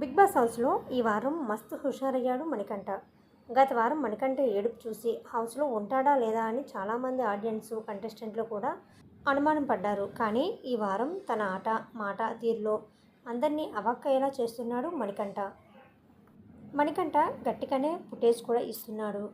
Big boss హౌస్లో ఈ వారం మస్తు హుషారయ్యాడు మణికంఠ. గత వారం మణికంఠ ఏడుపు చూసి హౌస్లో ఉంటాడా లేదా అని చాలామంది ఆడియన్స్ కంటెస్టెంట్లు కూడా అనుమానం పడ్డారు. కానీ ఈ వారం తన ఆట మాట తీరులో అందరినీ అవాక్కయ్యేలా చేస్తున్నాడు మణికంఠ. మణికంఠ గట్టిగానే ఫుటేజ్ కూడా ఇస్తున్నాడు.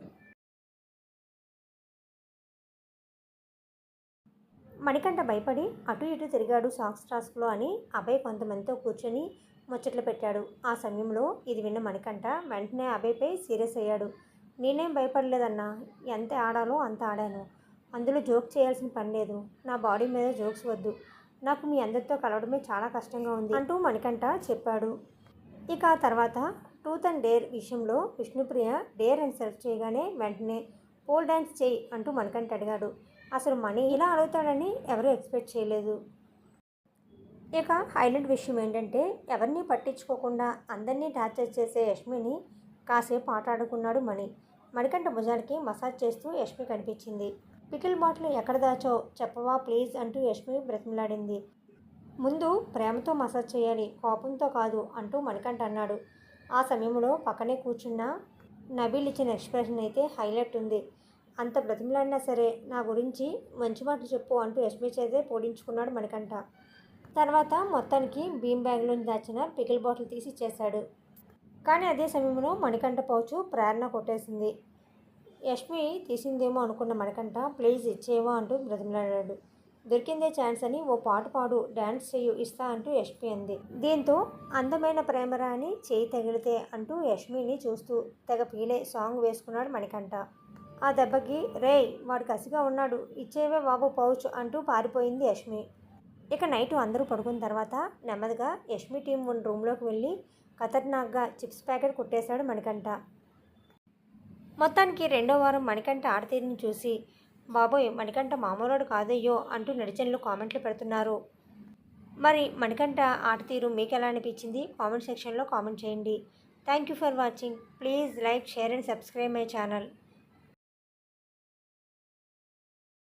మణికంఠ భయపడి అటు ఇటు తిరిగాడు సాక్స్ టాస్క్లో అని అభయ్ కొంతమందితో కూర్చొని ముచ్చట్లు పెట్టాడు. ఆ సమయంలో ఇది విన్న మణికంఠ వెంటనే అభయ్పై సీరియస్ అయ్యాడు. నేనేం భయపడలేదన్నా? ఎంత ఆడాలో అంత ఆడాను. అందులో జోక్ చేయాల్సిన పని లేదు. నా బాడీ మీద జోక్స్ వద్దు. నాకు మీ అందరితో కలవడమే చాలా కష్టంగా ఉంది అంటూ మణికంఠ చెప్పాడు. ఇక ఆ తర్వాత టూత్ అండ్ డేర్ విషయంలో విష్ణుప్రియ డేర్ అని సెర్చ్ చేయగానే వెంటనే పోల్ డ్యాన్స్ చేయి అంటూ మణికంఠ అడిగాడు. అసలు మణి ఇలా అడుగుతాడని ఎవరూ ఎక్స్పెక్ట్ చేయలేదు. ఇక హైలైట్ విషయం ఏంటంటే ఎవరిని పట్టించుకోకుండా అందరినీ టార్చర్ చేసే యష్మిని కాసేపు ఆట ఆడుకున్నాడు మణి. మణికంఠ భుజానికి మసాజ్ చేస్తూ యష్మి కనిపించింది. పికిల్ బాటిల్ ఎక్కడ దాచో చెప్పవా ప్లీజ్ అంటూ యష్మి బ్రతిమలాడింది. ముందు ప్రేమతో మసాజ్ చేయాలి కోపంతో కాదు అంటూ మణికంఠ అన్నాడు. ఆ సమయంలో పక్కనే కూర్చున్న నబీల్ ఇచ్చిన ఎక్స్ప్రెషన్ అయితే హైలైట్ ఉంది. అంత బ్రతిమలాడినా సరే నా గురించి మంచి మాటలు చెప్పు అంటూ యష్మి చేతే పోడించుకున్నాడు మణికంఠ. తర్వాత మొత్తానికి బీమ్ బ్యాగ్లో దాచిన పికిల్ బాటిల్ తీసి ఇచ్చేశాడు. కానీ అదే సమయంలో మణికంఠ పౌచు ప్రేరణ కొట్టేసింది. యష్మి తీసిందేమో అనుకున్న మణికంఠ ప్లీజ్ ఇచ్చేవో? అంటూ బ్రతిమలాడాడు. దొరికిందే ఛాన్స్ అని ఓ పాట పాడు డ్యాన్స్ చెయ్యు ఇస్తా అంటూ యష్మి అంది. దీంతో అందమైన ప్రేమరా అని చేయి తగిలితే అంటూ యష్మిని చూస్తూ తెగ పీలే సాంగ్ వేసుకున్నాడు మణికంఠ. ఆ దెబ్బకి రేయ్ వాడు కసిగా ఉన్నాడు ఇచ్చేవే బాబు పౌచ్ అంటూ పారిపోయింది యష్మి. ఇక నైట్ అందరూ పడుకున్న తర్వాత నెమ్మదిగా యష్మి టీం ఉన్న రూమ్లోకి వెళ్ళి ఖతర్నాక్గా చిప్స్ ప్యాకెట్ కుట్టేశాడు మణికంఠ. మొత్తానికి రెండో వారం మణికంఠ ఆడతీరుని చూసి బాబోయ్ మణికంఠ మామూలుడు కాదయ్యో అంటూ నడిచన్లు కామెంట్లు పెడుతున్నారు. మరి మణికంఠ ఆటతీరు మీకు ఎలా అనిపించింది? కామెంట్ సెక్షన్లో కామెంట్ చేయండి. Thank you for watching. Please like share and subscribe my channel.